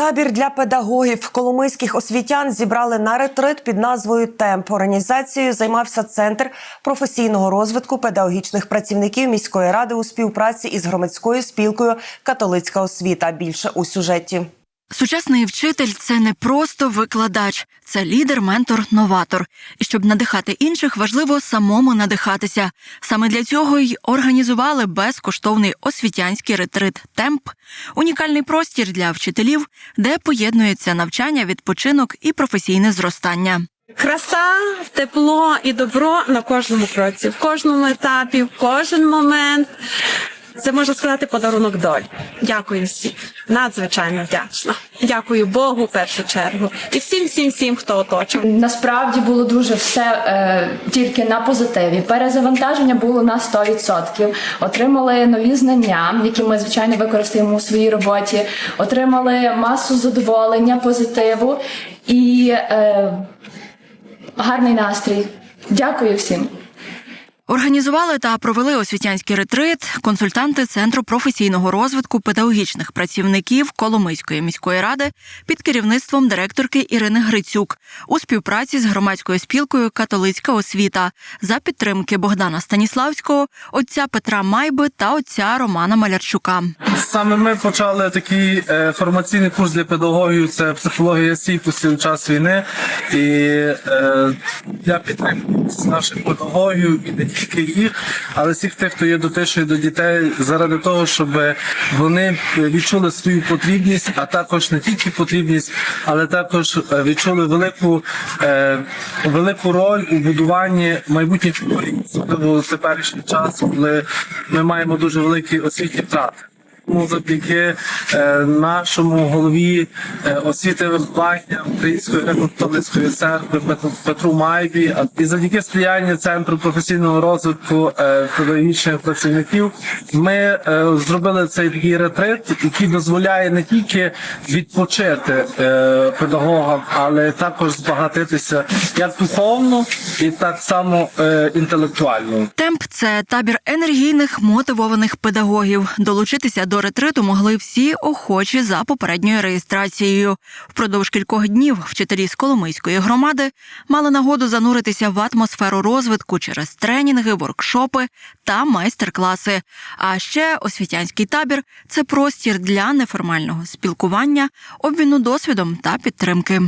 Табір для педагогів коломийських освітян зібрали на ретрит під назвою Темп. Організацією займався центр професійного розвитку педагогічних працівників міської ради у співпраці із громадською спілкою Католицька освіта. Більше у сюжеті. Сучасний вчитель це не просто викладач, це лідер, ментор, новатор. І щоб надихати інших, важливо самому надихатися. Саме для цього й організували безкоштовний освітянський ретрит Темп, унікальний простір для вчителів, де поєднується навчання, відпочинок і професійне зростання. Краса, тепло і добро на кожному кроці, в кожному етапі, в кожен момент. Це можна сказати подарунок долі. Дякую всім. Надзвичайно вдячна. Дякую Богу в першу чергу. І всім, всім, всім, хто оточив. Насправді було дуже все е, тільки на позитиві. Перезавантаження було на 100%. Отримали нові знання, які ми звичайно використаємо у своїй роботі. Отримали масу задоволення, позитиву і е, гарний настрій. Дякую всім. Організували та провели освітянський ретрит консультанти Центру професійного розвитку педагогічних працівників Коломийської міської ради під керівництвом директорки Ірини Грицюк у співпраці з громадською спілкою Католицька освіта за підтримки Богдана Станіславського, отця Петра Майби та отця Романа Малярчука. Саме ми почали такий е, формаційний курс для педагогів. Це психологія стійкості у час війни. І е, я підтримую наших педагогів і не тільки їх, але всіх тих, хто є дотичний до дітей, заради того, щоб вони відчули свою потрібність, а також не тільки потрібність, але також е, відчули велику, е, велику роль у будуванні майбутніх особливо теперішній час, коли ми маємо дуже великі освітні втрати. Завдяки е, нашому голові е, освіти виховання Української греко-католицької церкви Петру, Майбі, і завдяки сприянню центру професійного розвитку е, педагогічних працівників, ми зробили цей такий ретрит, який дозволяє не тільки відпочити педагогам, але також збагатитися як духовно і так само інтелектуально. Темп це табір енергійних мотивованих педагогів. Долучитися до ретриту могли всі охочі за попередньою реєстрацією. Впродовж кількох днів вчителі з Коломийської громади мали нагоду зануритися в атмосферу розвитку через тренінги, воркшопи та майстер-класи. А ще освітянський табір це простір для неформального спілкування, обміну досвідом та підтримки.